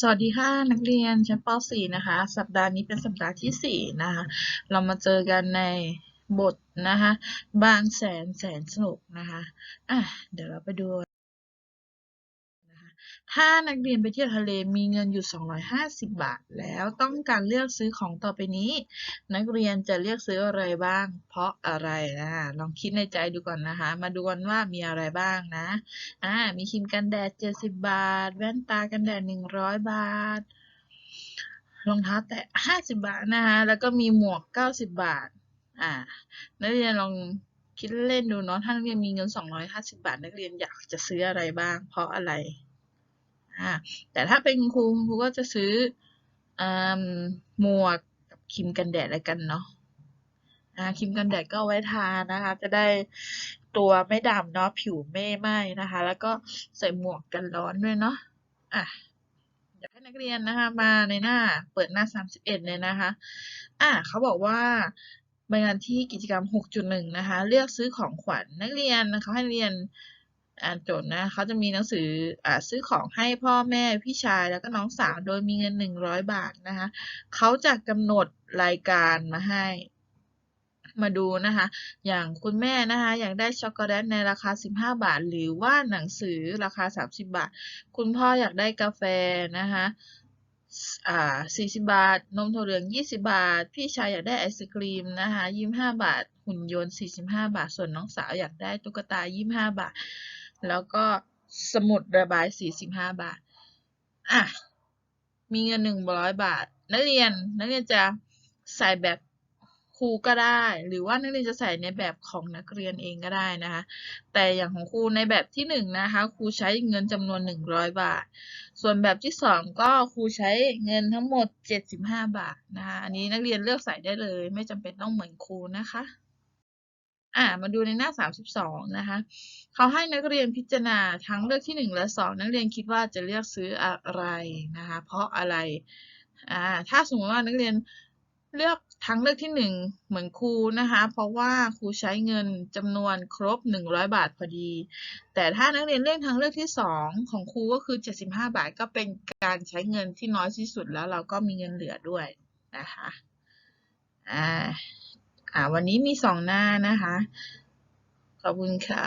สวัสดีค่ะนักเรียนชั้นป .4 นะคะ สัปดาห์นี้เป็นสัปดาห์ที่ 4 นะคะ เรามาเจอกันในบทนะคะ บางแสนแสนสนุกนะคะ อะ เดี๋ยวเราไปดู ถ้านักเรียนไปเที่ยวทะเลมีเงินอยู่ 250 บาท แล้วต้องการเลือกซื้อของต่อไปนี้ นักเรียนจะเลือกซื้ออะไรบ้าง เพราะอะไรนะลองคิดในใจดูก่อนนะคะ มาดูกันว่ามีอะไรบ้างนะอ่ามีครีมกันแดด 70 บาท แว่นตากันแดด 100 บาทรองเท้าแตะ 50 บาทนะคะแล้วก็มีหมวก 90 บาทอ่านักเรียนลองคิดเล่นดูเนาะถ้านักเรียนมีเงิน 250 บาท นักเรียนอยากจะซื้ออะไรบ้าง เพราะอะไร อ่าแต่ถ้าเป็นครูครูก็จะซื้ออหมวกกับครีมกันแดดแล้วกันเนาะอ่าครีมกันแดดก็ไว้ทานะคะ จะได้ตัวไม่ดำเนาะผิวไม่ไหม้นะคะ แล้วก็ใส่หมวกกันร้อนด้วยเนาะอะอยากให้นักเรียนนะคะ มาในหน้าเปิดหน้า 31 เลยนะคะ อะเขาบอกว่าไปงานที่กิจกรรม 6.1 นะคะ เลือกซื้อของขวัญนักเรียนเขาให้เรียน อ่านโจทย์นะเขาจะมีหนังสืออ่าซื้อของให้พ่อแม่พี่ชายแล้วก็น้องสาวโดยมีเงิน 100 บาทนะคะเขาจะกำหนดรายการมาให้มาดูนะคะ อย่างคุณแม่นะคะ อยากได้ช็อกโกแลตในราคา 15 บาท หรือว่าหนังสือราคา 30 บาท คุณพ่ออยากได้กาแฟนะคะอ่า40 บาท นมถั่วเหลือง 20 บาท พี่ชายอยากได้ไอศกรีมนะคะ25 บาท หุ่นยนต์ 45 บาท ส่วนน้องสาวอยากได้ตุ๊กตา 25 บาท แล้วก็สมุดระบาย 45 บาท อะ มีเงิน 100 บาท นักเรียน นักเรียนจะใส่แบบครูก็ได้ หรือว่านักเรียนจะใส่ในแบบของนักเรียนเองก็ได้นะคะ แต่อย่างของครูในแบบที่หนึ่งนะคะครูใช้เงินจำนวน 100 บาท ส่วนแบบที่สองก็ครูใช้เงินทั้งหมด 75 บาทนะคะ อันนี้นักเรียนเลือกใส่ได้เลย ไม่จำเป็นต้องเหมือนครูนะคะ อ่ามาดูในหน้า 32 นะคะ เขาให้นักเรียนพิจารณาทั้งเลือกที่ 1 และ 2 นักเรียนคิดว่าจะเลือกซื้ออะไรนะคะ เพราะอะไรอ่าถ้าสมมติว่านักเรียนเลือกทางเลือกที่ 1 เหมือนครูนะคะ เพราะว่าครูใช้เงินจำนวนครบ 100 บาทพอดี แต่ถ้านักเรียนเลือกทางเลือกที่ 2 ของครูก็คือ 75 บาทก็เป็นการใช้เงินที่น้อยที่สุดแล้วเราก็มีเงินเหลือด้วยนะคะอ่า อ่า วันนี้มีสองหน้านะคะ ขอบคุณค่ะ